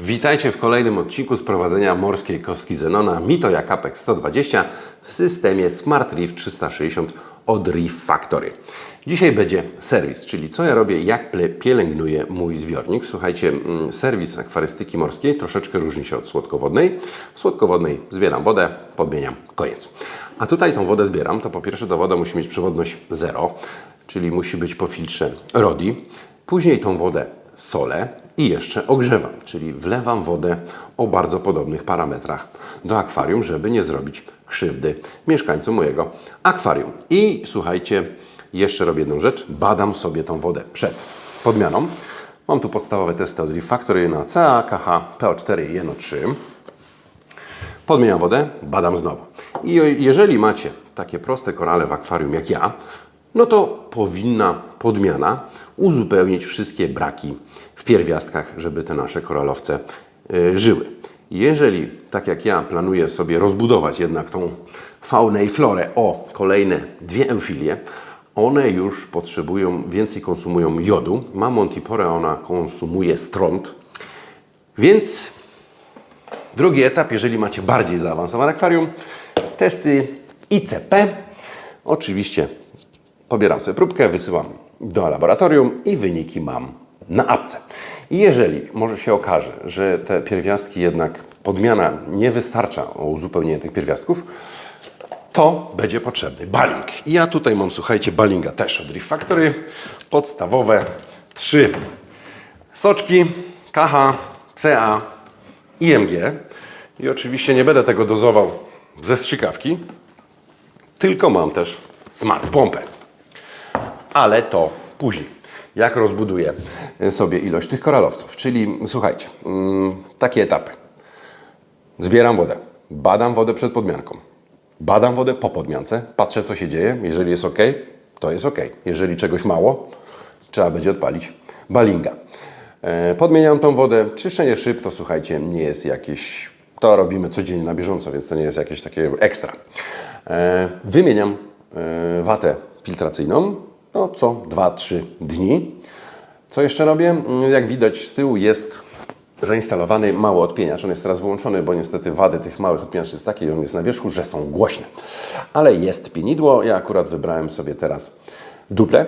Witajcie w kolejnym odcinku sprowadzenia morskiej kostki Zenona Mitoya Capex 120 w systemie Smart Reef 360 od Reef Factory. Dzisiaj będzie serwis, czyli co ja robię, jak pielęgnuję mój zbiornik. Słuchajcie, mm, serwis akwarystyki morskiej troszeczkę różni się od słodkowodnej. W słodkowodnej zbieram wodę, podmieniam, koniec. A tutaj tą wodę zbieram, to po pierwsze ta woda musi mieć przewodność 0, czyli musi być po filtrze RODI. Później tą wodę solę i jeszcze ogrzewam, czyli wlewam wodę o bardzo podobnych parametrach do akwarium, żeby nie zrobić krzywdy mieszkańcom mojego akwarium. I słuchajcie, jeszcze robię jedną rzecz, badam sobie tą wodę przed podmianą. Mam tu podstawowe testy od Reef Factory na CA, KH, PO4 i NO3. Podmieniam wodę, badam znowu. I jeżeli macie takie proste korale w akwarium jak ja, no to powinna podmiana uzupełnić wszystkie braki w pierwiastkach, żeby te nasze koralowce y, żyły. Jeżeli, tak jak ja, planuję sobie rozbudować jednak tą faunę i florę o kolejne dwie eufilie, one już potrzebują, więcej konsumują jodu. Ma Montipore, ona konsumuje stront. Więc Drugi etap, jeżeli macie bardziej zaawansowane akwarium, testy ICP. Oczywiście pobieram sobie próbkę, wysyłam do laboratorium i wyniki mam na apce. I jeżeli może się okaże, że te pierwiastki jednak podmiana nie wystarcza o uzupełnienie tych pierwiastków, to będzie potrzebny baling. I ja tutaj mam, słuchajcie, balinga też od Reef Factory. Podstawowe trzy soczki KH, CA i MG. I oczywiście nie będę tego dozował ze strzykawki, tylko mam też smart pompę. Ale to później, jak rozbuduję sobie ilość tych koralowców. Czyli słuchajcie, mm, takie etapy. Zbieram wodę, badam wodę przed podmianką, badam wodę po podmiance, patrzę co się dzieje. Jeżeli jest ok, to jest ok. Jeżeli czegoś mało, trzeba będzie odpalić balinga. E, Podmieniam tą wodę. Czyszczenie szyb to słuchajcie, nie jest jakieś. To robimy codziennie na bieżąco, więc to nie jest jakieś takie ekstra. E, Wymieniam e, watę filtracyjną no, co 2-3 dni. Co jeszcze robię? Mm, Jak widać z tyłu jest zainstalowany mały odpieniacz. On jest teraz wyłączony, bo niestety wady tych małych odpieniaczy jest takie, on jest na wierzchu, że są głośne. Ale jest pienidło. Ja akurat wybrałem sobie teraz duplę.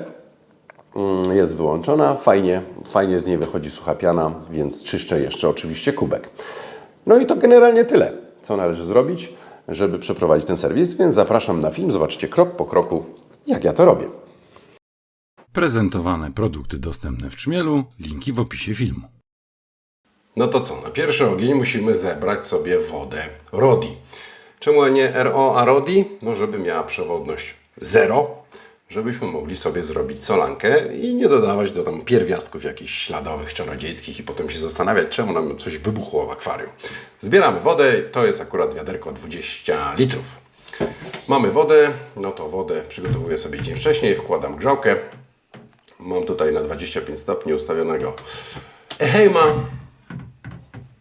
Mm, Jest wyłączona. Fajnie, fajnie z niej wychodzi sucha piana, więc czyszczę jeszcze oczywiście kubek. No i to generalnie tyle, co należy zrobić, żeby przeprowadzić ten serwis, więc zapraszam na film. Zobaczcie krok po kroku, jak ja to robię. Prezentowane produkty dostępne w Czmielu, linki w opisie filmu. No to co, na pierwszy ogień musimy zebrać sobie wodę RODI. Czemu nie RO, a RODI? No żeby miała przewodność 0, żebyśmy mogli sobie zrobić solankę i nie dodawać do tam pierwiastków jakichś śladowych, czarodziejskich i potem się zastanawiać, czemu nam coś wybuchło w akwarium. Zbieramy wodę, to jest akurat wiaderko 20 litrów. Mamy wodę, no to wodę przygotowuję sobie dzień wcześniej, wkładam grzałkę. Mam tutaj na 25 stopni ustawionego Ehejma,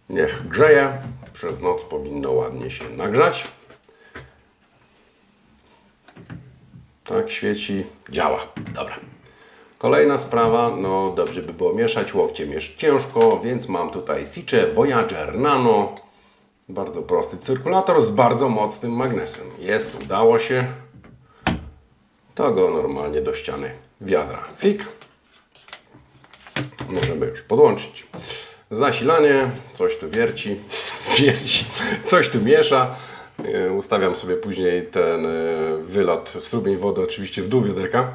Niech grzeje. Przez noc powinno ładnie się nagrzać. Tak świeci. Działa. Dobra. Kolejna sprawa, no dobrze by było mieszać, łokciem jest ciężko, więc mam tutaj Sicze Voyager Nano. Bardzo prosty cyrkulator z bardzo mocnym magnesem. Jest, udało się. To go normalnie do ściany wiadra. Fik. Możemy już podłączyć. Zasilanie, coś tu wierci, wierci, coś tu miesza. E, Ustawiam sobie później ten e, wylot, strumień wody oczywiście w dół wiaderka,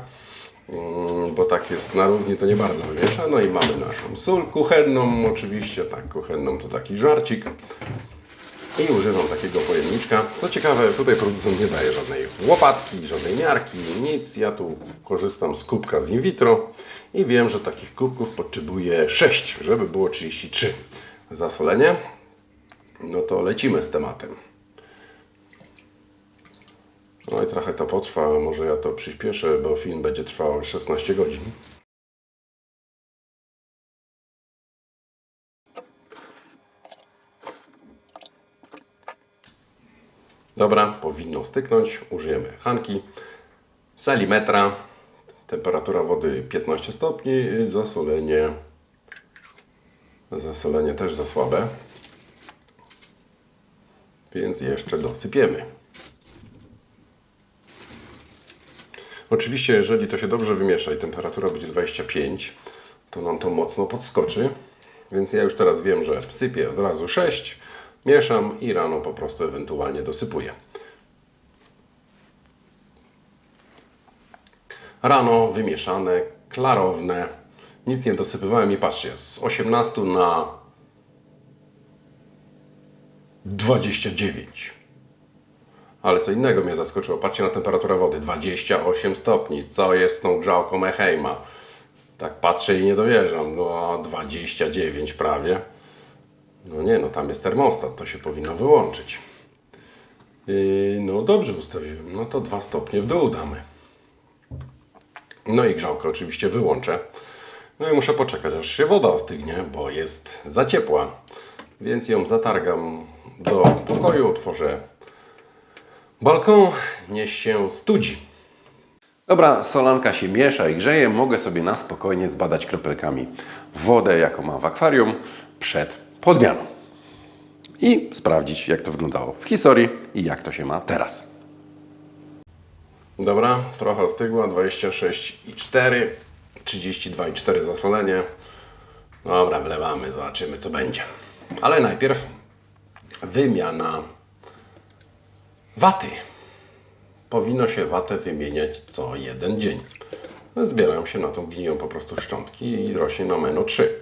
Mm, bo tak jest na równi, to nie bardzo wymiesza. No i mamy naszą sól kuchenną, oczywiście, tak, kuchenną to taki żarcik. I używam takiego pojemniczka. Co ciekawe, tutaj producent nie daje żadnej łopatki, żadnej miarki, nic. Ja tu korzystam z kubka z in vitro i wiem, że takich kubków potrzebuję 6, żeby było 33. Zasolenie. No to lecimy z tematem. No i trochę to potrwa, może ja to przyspieszę, bo film będzie trwał 16 godzin. Dobra, powinno styknąć. Użyjemy Hanki, salimetra, temperatura wody 15 stopni, zasolenie Zasolenie też za słabe. Więc jeszcze dosypiemy. Oczywiście, jeżeli to się dobrze wymiesza i temperatura będzie 25, to nam to mocno podskoczy. Więc ja już teraz wiem, że sypię od razu 6, mieszam i rano po prostu ewentualnie dosypuję. Rano wymieszane, klarowne. Nic nie dosypywałem i patrzcie, z 18 na 29. Ale co innego mnie zaskoczyło. Patrzcie na temperaturę wody. 28 stopni. Co jest z tą grzałką Eheima? Tak patrzę i nie dowierzam. No 29 prawie. No nie, no tam jest termostat. To się powinno wyłączyć. Yy, no dobrze ustawiłem. No to 2 stopnie w dół damy. No i grzałkę oczywiście wyłączę. No i muszę poczekać, aż się woda ostygnie, bo jest za ciepła. Więc ją zatargam do pokoju, otworzę balkon, niech się studzi. Dobra, solanka się miesza i grzeje. Mogę sobie na spokojnie zbadać kropelkami wodę, jaką mam w akwarium, przed podmianą. I sprawdzić, jak to wyglądało w historii i jak to się ma teraz. Dobra, trochę ostygła, 26,4, 32,4 zasolenie. Dobra, wlewamy, zobaczymy co będzie. Ale najpierw wymiana waty. Powinno się watę wymieniać co jeden dzień. Zbierają się na tą gniją po prostu szczątki i rośnie na meno 3.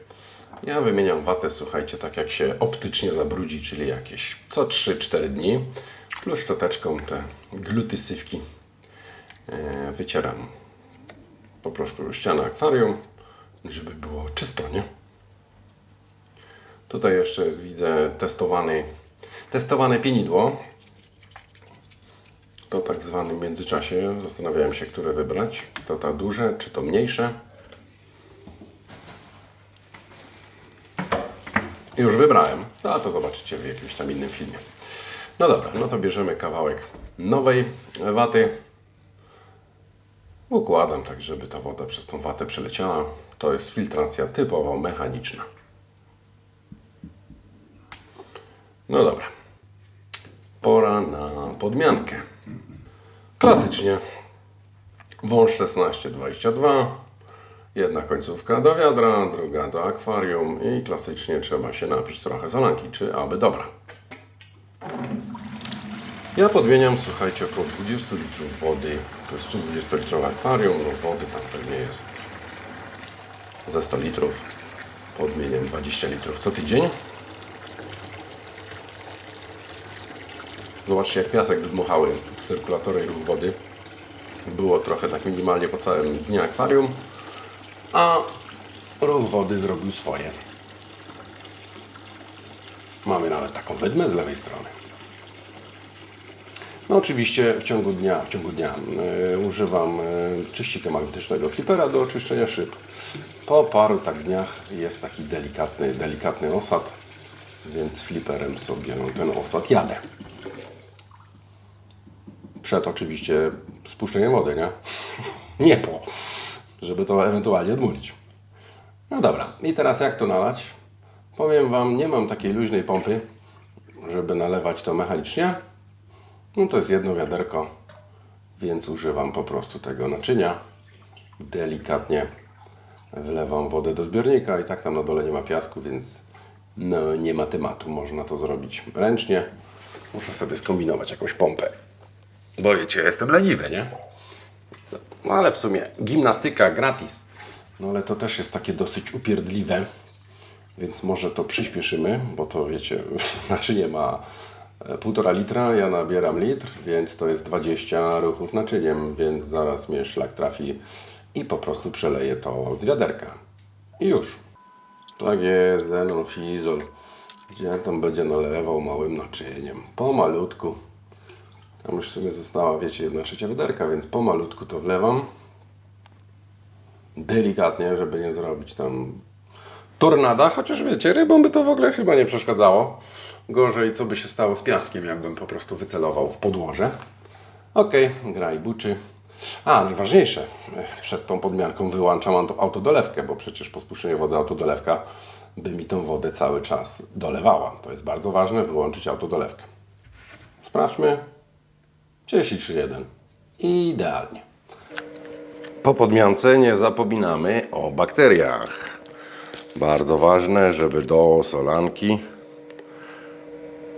Ja wymieniam watę, słuchajcie, tak jak się optycznie zabrudzi, czyli jakieś co 3-4 dni. Plus szczoteczką te glutysywki e, wycieram po prostu ścianę akwarium, żeby było czysto, nie? Tutaj jeszcze jest, widzę, testowany, testowane pienidło. To tak zwanym międzyczasie zastanawiałem się, które wybrać. To ta duże, czy to mniejsze. Już wybrałem, No, a to zobaczycie w jakimś tam innym filmie. No dobra, no to bierzemy kawałek nowej waty. Układam tak, żeby ta woda przez tą watę przeleciała. To jest filtracja typowo mechaniczna. No dobra. Pora na podmiankę. Klasycznie wąż 1622. Jedna końcówka do wiadra, druga do akwarium i klasycznie trzeba się napić trochę solanki, czy aby dobra. Ja podmieniam, słuchajcie, około 20 litrów wody. To jest 120 litrowe akwarium, no wody tam pewnie jest ze 100 litrów. Podmieniam 20 litrów co tydzień. Zobaczcie, jak piasek wydmuchały cyrkulatory ruch wody. Było trochę tak minimalnie po całym dnie akwarium, a ruch wody zrobił swoje. Mamy nawet taką wydmę z lewej strony. No oczywiście w ciągu dnia, w ciągu dnia e, używam e, czyścika magnetycznego flipera do oczyszczenia szyb. Po paru tak dniach jest taki delikatny, delikatny osad, więc fliperem sobie ten osad jadę. Przed oczywiście spuszczeniem wody, nie? Nie po, żeby to ewentualnie odmulić. No dobra, i teraz jak to nalać? Powiem Wam, nie mam takiej luźnej pompy, żeby nalewać to mechanicznie. No to jest jedno wiaderko, więc używam po prostu tego naczynia. Delikatnie wlewam wodę do zbiornika i tak tam na dole nie ma piasku, więc no nie ma tematu. Można to zrobić ręcznie. Muszę sobie skombinować jakąś pompę. Bo wiecie, jestem leniwy, nie? No ale w sumie gimnastyka gratis. No ale to też jest takie dosyć upierdliwe. Więc może to przyspieszymy, bo to wiecie, naczynie ma e, półtora litra, ja nabieram litr, więc to jest 20 ruchów naczyniem, więc zaraz mnie szlak trafi i po prostu przeleję to z wiaderka. I już. Tak jest, Zenon Fizol. Gdzie tam będzie nalewał małym naczyniem. Pomalutku. Tam już sobie została, wiecie, jedna trzecia wiaderka, więc pomalutku to wlewam. Delikatnie, żeby nie zrobić tam tornada, chociaż wiecie, rybom by to w ogóle chyba nie przeszkadzało. Gorzej, co by się stało z piaskiem, jakbym po prostu wycelował w podłoże. Ok, gra i buczy. A, najważniejsze, przed tą podmianką wyłączam auto- autodolewkę, bo przecież po spuszczeniu wody autodolewka by mi tą wodę cały czas dolewała. To jest bardzo ważne, wyłączyć autodolewkę. Sprawdźmy. 33,1. Idealnie. Po podmiance nie zapominamy o bakteriach. Bardzo ważne, żeby do solanki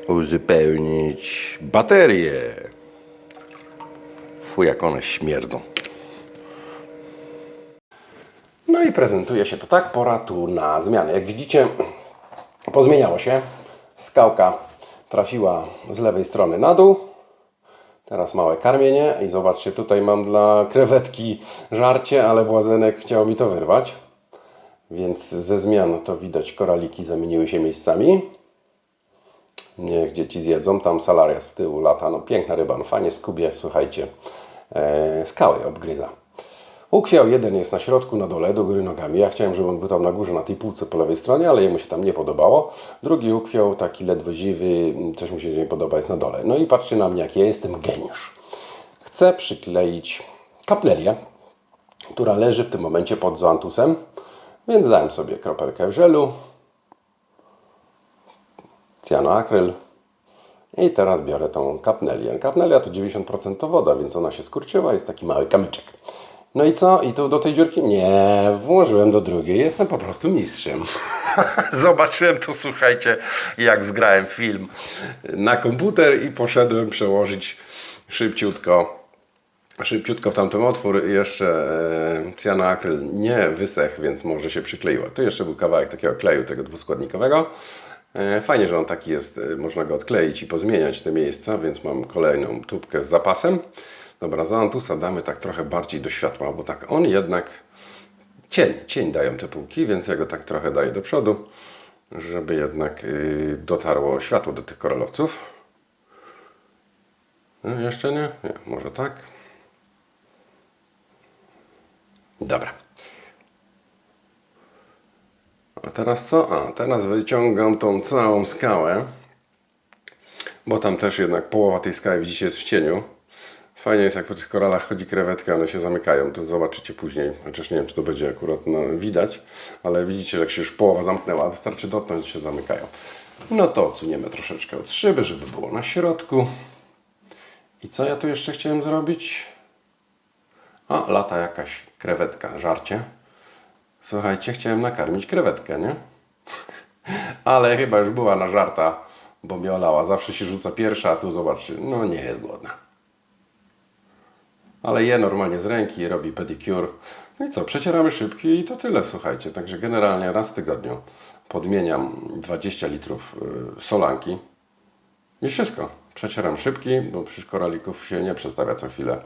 uzupełnić baterie. Fuj, jak one śmierdzą. No i prezentuje się to tak, pora tu na zmianę. Jak widzicie, pozmieniało się. Skałka trafiła z lewej strony na dół. Teraz małe karmienie i zobaczcie, tutaj mam dla krewetki żarcie, ale błazenek chciał mi to wyrwać. Więc ze zmian to widać, koraliki zamieniły się miejscami. Niech dzieci zjedzą. Tam salaria z tyłu lata. No piękna ryba, no fajnie skubie, słuchajcie, e, skały obgryza. Ukwiał jeden jest na środku, na dole, do góry nogami. Ja chciałem, żeby on był tam na górze, na tej półce po lewej stronie, ale jemu się tam nie podobało. Drugi ukwiał, taki ledwo ziwy, coś mu się nie podoba, jest na dole. No i patrzcie na mnie, jak ja jestem geniusz. Chcę przykleić kaplelię, która leży w tym momencie pod zoantusem, więc dałem sobie kropelkę żelu, cyanoakryl i teraz biorę tą kapnelię. Kapnelia to 90% to woda, więc ona się skurczyła, jest taki mały kamyczek. No i co? I tu do tej dziurki? Nie, włożyłem do drugiej. Jestem po prostu mistrzem. Zobaczyłem to, słuchajcie, jak zgrałem film na komputer i poszedłem przełożyć szybciutko szybciutko w tamten otwór jeszcze e, cyanoakryl nie wysechł, więc może się przykleiło. Tu jeszcze był kawałek takiego kleju, tego dwuskładnikowego. E, Fajnie, że on taki jest, e, można go odkleić i pozmieniać te miejsca, więc mam kolejną tubkę z zapasem. Dobra, za Antusa damy tak trochę bardziej do światła, bo tak on jednak cień, cień dają te półki, więc ja go tak trochę daję do przodu, żeby jednak y, dotarło światło do tych koralowców. No, jeszcze nie? Nie, może tak. Dobra. A teraz co? A, teraz wyciągam tą całą skałę, bo tam też jednak połowa tej skały widzicie jest w cieniu. Fajnie jest jak po tych koralach chodzi krewetka, one się zamykają, to zobaczycie później. Chociaż nie wiem czy to będzie akurat no, widać, ale widzicie, że jak się już połowa zamknęła, wystarczy dotknąć, że się zamykają. No to odsuniemy troszeczkę od szyby, żeby było na środku. I co ja tu jeszcze chciałem zrobić? A, lata jakaś krewetka, żarcie. Słuchajcie, chciałem nakarmić krewetkę, nie? Ale chyba już była na żarta, bo mnie olała. Zawsze się rzuca pierwsza, a tu zobaczcie, no nie jest głodna. Ale je normalnie z ręki, robi pedicure. No i co, przecieramy szybki i to tyle, słuchajcie. Także generalnie raz w tygodniu podmieniam 20 litrów y, solanki. I wszystko. Przecieram szybki, bo przecież koralików się nie przestawia co chwilę,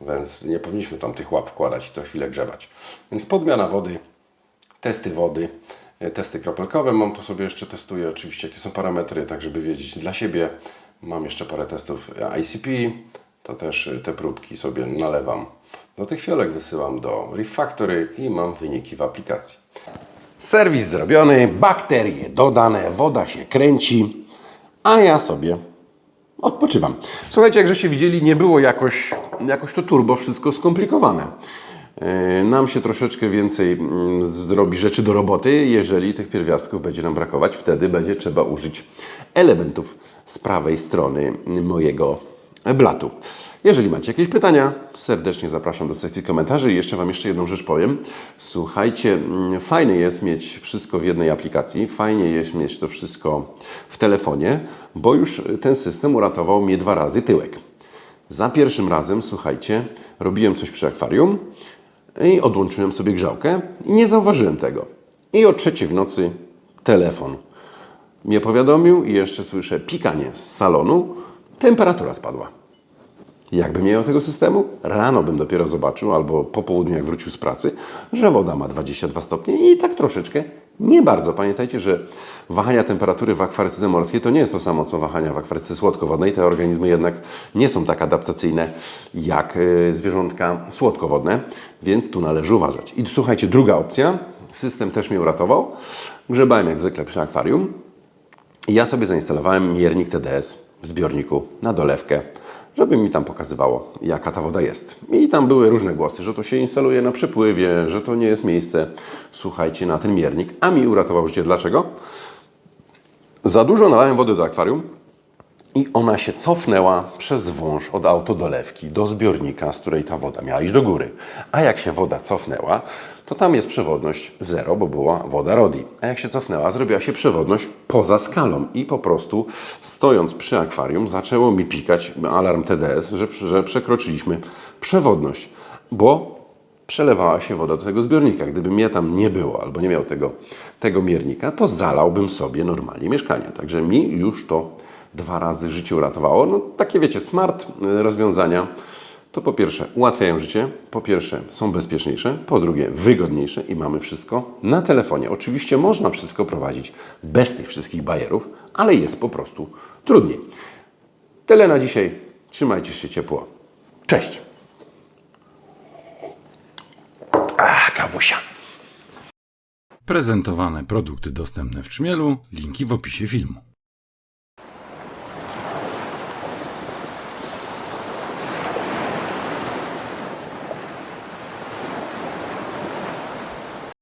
więc nie powinniśmy tam tych łap wkładać i co chwilę grzebać. Więc podmiana wody, testy wody, e, testy kropelkowe. Mam to sobie jeszcze testuję oczywiście, jakie są parametry, tak żeby wiedzieć dla siebie. Mam jeszcze parę testów ICP, to też e, te próbki sobie nalewam do tych fiolek, wysyłam do Reef Factory i mam wyniki w aplikacji. Serwis zrobiony, bakterie dodane, woda się kręci, a ja sobie odpoczywam. Słuchajcie, jak żeście widzieli, nie było jakoś, jakoś to turbo wszystko skomplikowane. Yy, Nam się troszeczkę więcej mm, zrobi rzeczy do roboty, jeżeli tych pierwiastków będzie nam brakować. Wtedy będzie trzeba użyć elementów z prawej strony mojego blatu. Jeżeli macie jakieś pytania, serdecznie zapraszam do sekcji komentarzy i jeszcze Wam jeszcze jedną rzecz powiem. Słuchajcie, mm, fajnie jest mieć wszystko w jednej aplikacji, fajnie jest mieć to wszystko w telefonie, bo już ten system uratował mnie dwa razy tyłek. Za pierwszym razem, słuchajcie, robiłem coś przy akwarium i odłączyłem sobie grzałkę i nie zauważyłem tego. I o trzeciej w nocy telefon mnie powiadomił i jeszcze słyszę pikanie z salonu, temperatura spadła. Jakbym nie miał tego systemu, rano bym dopiero zobaczył, albo po południu, jak wrócił z pracy, że woda ma 22 stopnie i tak troszeczkę, nie bardzo. Pamiętajcie, że wahania temperatury w akwarystyce morskiej to nie jest to samo, co wahania w akwarystyce słodkowodnej. Te organizmy jednak nie są tak adaptacyjne jak y, zwierzątka słodkowodne, więc tu należy uważać. I słuchajcie, druga opcja, system też mnie uratował. Grzebałem jak zwykle przy akwarium, i ja sobie zainstalowałem miernik TDS w zbiorniku na dolewkę żeby mi tam pokazywało, jaka ta woda jest. I tam były różne głosy, że to się instaluje na przepływie, że to nie jest miejsce, słuchajcie, na ten miernik. A mi uratował życie. Dlaczego? Za dużo nalałem wody do akwarium i ona się cofnęła przez wąż od autodolewki do zbiornika, z której ta woda miała iść do góry. A jak się woda cofnęła, to tam jest przewodność zero, bo była woda Rodi. A jak się cofnęła, zrobiła się przewodność poza skalą i po prostu stojąc przy akwarium zaczęło mi pikać alarm TDS, że, że przekroczyliśmy przewodność, bo przelewała się woda do tego zbiornika. Gdyby mnie tam nie było albo nie miał tego, tego miernika, to zalałbym sobie normalnie mieszkanie. Także mi już to dwa razy życie uratowało. No, takie wiecie, smart y, rozwiązania to po pierwsze ułatwiają życie, po pierwsze są bezpieczniejsze, po drugie wygodniejsze i mamy wszystko na telefonie. Oczywiście można wszystko prowadzić bez tych wszystkich bajerów, ale jest po prostu trudniej. Tyle na dzisiaj. Trzymajcie się ciepło. Cześć! A, kawusia. Prezentowane produkty dostępne w Czmielu, linki w opisie filmu.